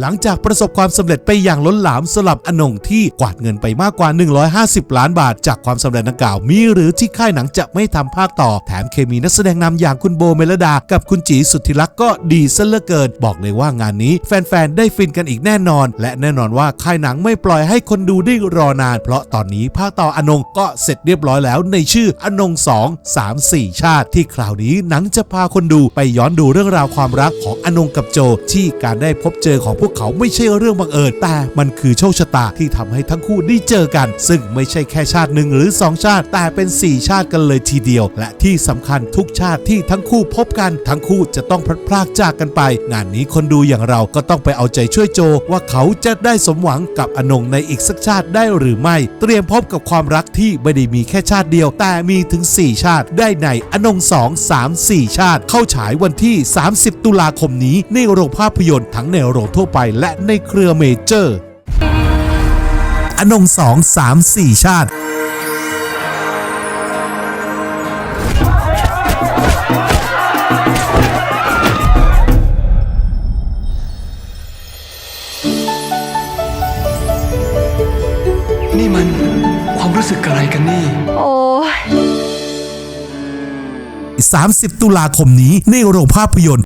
หลังจากประสบความสำเร็จไปอย่างล้นหลามสลับอนงที่กวาดเงินไปมากกว่า 150 ล้านบาท จากความสำเร็จดังกล่าวมีหรือที่ค่ายหนังจะไม่ทำภาคต่อ แถมเคมีนักแสดงนำอย่างคุณโบเมลดา กับคุณจีสุทธิลักษณ์ก็ดีซะเหลือเกิน บอกเลยว่างานนี้ แฟนๆ ได้ฟินกันอีกแน่นอน และแน่นอนว่าค่ายหนังไม่ปล่อยให้คนดูได้รอนาน เพราะตอนนี้ภาคต่ออนงก็เสร็จเรียบร้อยแล้ว ในชื่ออนง2 3 4 ชาติ ที่คราวนี้หนังจะพาคนดูไปย้อนดูเรื่องราวความรักของอนงกับโจ ที่การได้พบเจอของพวกเขาไม่ใช่เรื่องบังเอิญแต่มันคือโชคชะตาที่ทำให้ทั้งคู่ได้เจอกัน ซึ่งไม่ใช่แค่ชาติหนึ่งหรือ 2 ชาติ แต่เป็น 4 ชาติกันเลยทีเดียว และที่สำคัญทุกชาติที่ทั้งคู่พบกัน ทั้งคู่จะต้องพลัดพรากจากกันไป งานนี้คนดูอย่างเราก็ต้องไปเอาใจช่วยโจ ว่าเขาจะได้สมหวังกับอนงในอีกสักชาติได้หรือไม่ เตรียมพบกับความรักที่ไม่ได้มีแค่ชาติเดียว แต่มีถึง 4 ชาติได้ในอนง2 3 4ชาติ เข้าฉายวันที่ 30 ตุลาคมนี้ในโรงภาพยนตร์ทั้งในโรงทั่วไปและในเครือเมเจอร์อนง2 3 4ชาตินี่มันความรู้สึกอะไรกันนี่ โอ้ย30 ตุลาคมนี้ในโรงภาพยนตร์